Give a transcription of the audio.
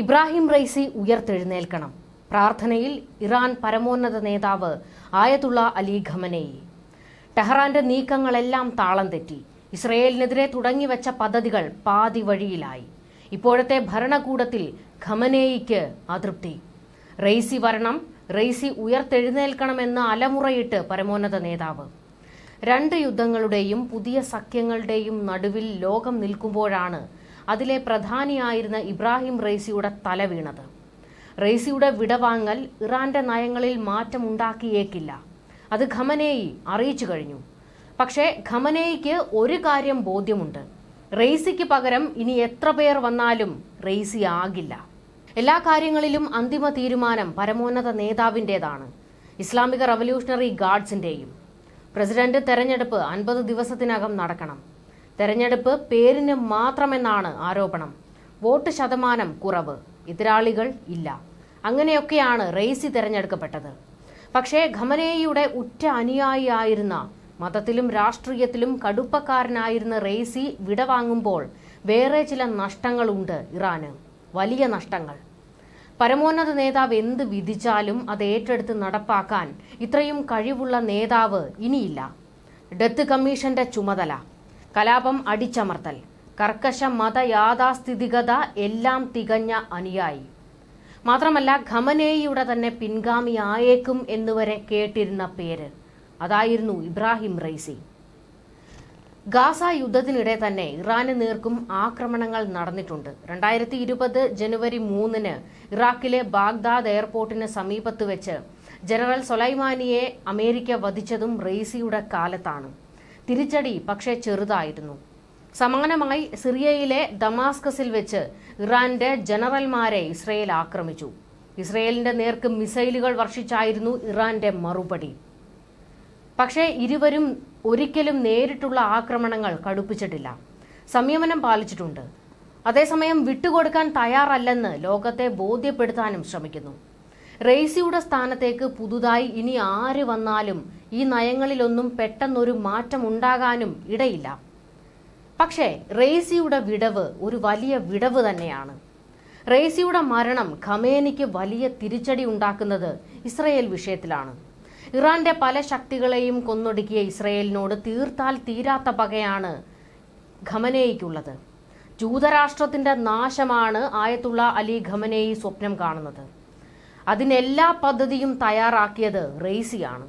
Ebrahim Raisi ഉയർത്തെഴുന്നേൽക്കണം. പ്രാർത്ഥനയിൽ Iran പരമോന്നത നേതാവ് ആയതുള്ള അലി ഖമനേയി. ടെഹ്റാന്റെ നീക്കങ്ങളെല്ലാം താളം തെറ്റി. ഇസ്രയേലിനെതിരെ തുടങ്ങിവെച്ച പദ്ധതികൾ പാതി വഴിയിലായി. ഇപ്പോഴത്തെ ഭരണകൂടത്തിൽ ഖമനേയിക്ക് അതൃപ്തി. റൈസി വരണം റെയ്സി ഉയർത്തെഴുന്നേൽക്കണമെന്ന് അലമുറയിട്ട് പരമോന്നത നേതാവ്. രണ്ട് യുദ്ധങ്ങളുടെയും പുതിയ സഖ്യങ്ങളുടെയും നടുവിൽ ലോകം നിൽക്കുമ്പോഴാണ് അതിലെ പ്രധാനിയായിരുന്ന ഇബ്രാഹിം റെയ്സിയുടെ തല വീണത്. റെയ്സിയുടെ വിടവാങ്ങൽ ഇറാന്റെ നയങ്ങളിൽ മാറ്റമുണ്ടാക്കിയേക്കില്ല. അത് ഖമനേയി അറിയിച്ചു കഴിഞ്ഞു. പക്ഷേ ഖമനേയിക്ക് ഒരു കാര്യം ബോധ്യമുണ്ട്. റെയ്സിക്ക് പകരം ഇനി എത്ര പേർ വന്നാലും റെയ്സി ആകില്ല. എല്ലാ കാര്യങ്ങളിലും അന്തിമ തീരുമാനം പരമോന്നത നേതാവിന്റേതാണ് ഇസ്ലാമിക റവല്യൂഷണറി ഗാർഡ്സിന്റെയും. പ്രസിഡന്റ് തെരഞ്ഞെടുപ്പ് അൻപത് ദിവസത്തിനകം നടക്കണം. തെരഞ്ഞെടുപ്പ് പേരിന് മാത്രമെന്നാണ് ആരോപണം. വോട്ട് ശതമാനം കുറവ്. എതിരാളികൾ ഇല്ല. അങ്ങനെയൊക്കെയാണ് റെയ്സി തിരഞ്ഞെടുക്കപ്പെട്ടത്. പക്ഷേ ഖമനേയിയുടെ ഉറ്റ അനുയായിയായിരുന്ന മതത്തിലും രാഷ്ട്രീയത്തിലും കടുപ്പക്കാരനായിരുന്ന റെയ്സി വിടവാങ്ങുമ്പോൾ വേറെ ചില നഷ്ടങ്ങളുണ്ട് ഇറാന്. വലിയ നഷ്ടങ്ങൾ. പരമോന്നത നേതാവ് എന്ത് വിധിച്ചാലും അത് ഏറ്റെടുത്ത് നടപ്പാക്കാൻ ഇത്രയും കഴിവുള്ള നേതാവ് ഇനിയില്ല. ഡെത്ത് കമ്മീഷന്റെ ചുമതല. കലാപം അടിച്ചമർത്തൽ. കർക്കശ മത യാഥാസ്ഥിതികത എല്ലാം തികഞ്ഞ അനുയായി. മാത്രമല്ല ഖമനേയിയുടെ തന്നെ പിൻഗാമി ആയേക്കും എന്നുവരെ കേട്ടിരുന്ന പേര്. അതായിരുന്നു ഇബ്രാഹിം റൈസി. ഗാസ യുദ്ധത്തിനിടെ തന്നെ ഇറാന് നേർക്കും ആക്രമണങ്ങൾ നടന്നിട്ടുണ്ട്. രണ്ടായിരത്തി ഇരുപത് ജനുവരി മൂന്നിന് ഇറാഖിലെ ബാഗ്ദാദ് എയർപോർട്ടിന് സമീപത്ത് വെച്ച് ജനറൽ സൊലൈമാനിയെ അമേരിക്ക വധിച്ചതും റെയ്സിയുടെ കാലത്താണ്. തിരിച്ചടി പക്ഷേ ചെറുതായിരുന്നു. സമാനമായി സിറിയയിലെ ദമാസ്കസിൽ വെച്ച് ഇറാന്റെ ജനറൽമാരെ ഇസ്രയേൽ ആക്രമിച്ചു. ഇസ്രയേലിന്റെ നേർക്ക് മിസൈലുകൾ വർഷിച്ചായിരുന്നു ഇറാന്റെ മറുപടി. പക്ഷേ ഇരുവരും ഒരിക്കലും നേരിട്ടുള്ള ആക്രമണങ്ങൾ കടുപ്പിച്ചിട്ടില്ല. സംയമനം പാലിച്ചിട്ടുണ്ട്. അതേസമയം വിട്ടുകൊടുക്കാൻ തയ്യാറല്ലെന്ന് ലോകത്തെ ബോധ്യപ്പെടുത്താനും ശ്രമിക്കുന്നു. റെയ്സിയുടെ സ്ഥാനത്തേക്ക് പുതുതായി ഇനി ആര് വന്നാലും ഈ നയങ്ങളിലൊന്നും പെട്ടെന്നൊരു മാറ്റം ഉണ്ടാകാനും ഇടയില്ല. പക്ഷേ റെയ്സിയുടെ വിടവ് ഒരു വലിയ വിടവ് തന്നെയാണ്. റെയ്സിയുടെ മരണം ഖമേനിക്ക് വലിയ തിരിച്ചടി ഉണ്ടാക്കുന്നത് ഇസ്രയേൽ വിഷയത്തിലാണ്. ഇറാന്റെ പല ശക്തികളെയും കൊന്നൊടുക്കിയ ഇസ്രയേലിനോട് തീർത്താൽ തീരാത്ത പകയാണ് ഖമനേയ്ക്കുള്ളത്. ജൂതരാഷ്ട്രത്തിന്റെ നാശമാണ് ആയത്തുള്ള അലി ഖമനേയി സ്വപ്നം കാണുന്നത്. അതിനെല്ലാ പദ്ധതിയും തയ്യാറാക്കിയത് റെയ്സിയാണ്.